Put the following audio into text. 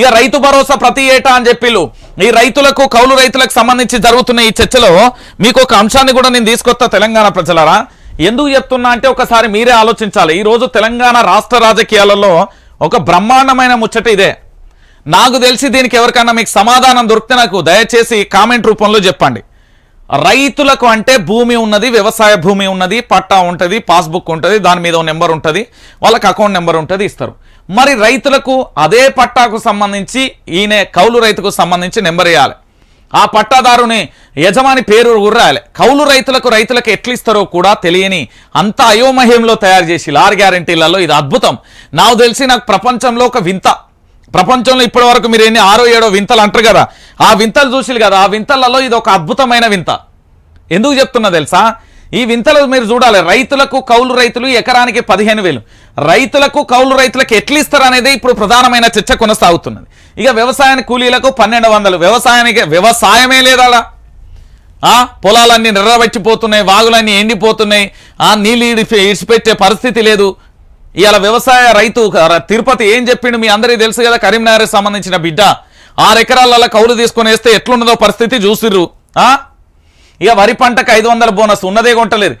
ఇక రైతు భరోసా ప్రతి ఏటా అని చెప్పిళ్ళు. ఈ రైతులకు కౌలు రైతులకు సంబంధించి జరుగుతున్న ఈ చర్చలో మీకు ఒక అంశాన్ని కూడా నేను తీసుకొస్తా తెలంగాణ ప్రజలరా. ఎందుకు చెప్తున్నా అంటే ఒకసారి మీరే ఆలోచించాలి. ఈ రోజు తెలంగాణ రాష్ట్ర రాజకీయాలలో ఒక బ్రహ్మాండమైన ముచ్చట ఇదే. నాకు తెలిసి దీనికి ఎవరికైనా మీకు సమాధానం దొరికితే నాకు దయచేసి కామెంట్ రూపంలో చెప్పండి. రైతులకు అంటే భూమి ఉన్నది వ్యవసాయ భూమి ఉన్నది పట్టా ఉంటుంది పాస్బుక్ ఉంటుంది దాని మీద నెంబర్ ఉంటుంది వాళ్ళకి అకౌంట్ నెంబర్ ఉంటుంది ఇస్తారు. మరి రైతులకు అదే పట్టాకు సంబంధించి ఈయన కౌలు రైతుకు సంబంధించి నెంబర్ వేయాలి. ఆ పట్టాదారుని యజమాని పేరు గుర్రాయాలి కౌలు రైతులకు రైతులకు ఎట్లిస్తారో కూడా తెలియని అంత అయోమహ్యంలో తయారు చేసి లార్ గ్యారంటీలలో ఇది అద్భుతం. నాకు తెలిసి నాకు ప్రపంచంలో ఒక వింత. ప్రపంచంలో ఇప్పటి వరకు మీరు ఎన్ని ఆరో ఏడో వింతలు అంటారు కదా? ఆ వింతలు చూసిరు కదా? ఆ వింతలలో ఇది ఒక అద్భుతమైన వింత. ఎందుకు చెప్తున్నా తెలుసా? ఈ వింతలు మీరు చూడాలి. రైతులకు కౌలు రైతులు ఎకరానికి పదిహేను వేలు. రైతులకు కౌలు రైతులకు ఎట్లు ఇస్తారు అనేది ఇప్పుడు ప్రధానమైన చర్చ కొనసాగుతున్నది. ఇక వ్యవసాయానికి కూలీలకు పన్నెండు వందలు. వ్యవసాయానికి వ్యవసాయమే లేదా ఆ పొలాలన్నీ నిర్రవచ్చిపోతున్నాయి వాగులన్నీ ఎండిపోతున్నాయి ఆ నీళ్ళు ఇడిపి ఇడిచిపెట్టే పరిస్థితి లేదు. ఇవాళ వ్యవసాయ రైతు తిరుపతి ఏం చెప్పిండు మీ అందరికీ తెలుసు కదా కరీంనగర్కి సంబంధించిన బిడ్డ. ఆరు ఎకరాలలో కౌలు తీసుకొని వేస్తే ఎట్లున్నదో పరిస్థితి చూసిర్రు. ఆ? ఇక వరి పంటకు ఐదు వందల బోనస్ ఉన్నదే కొంటలేరు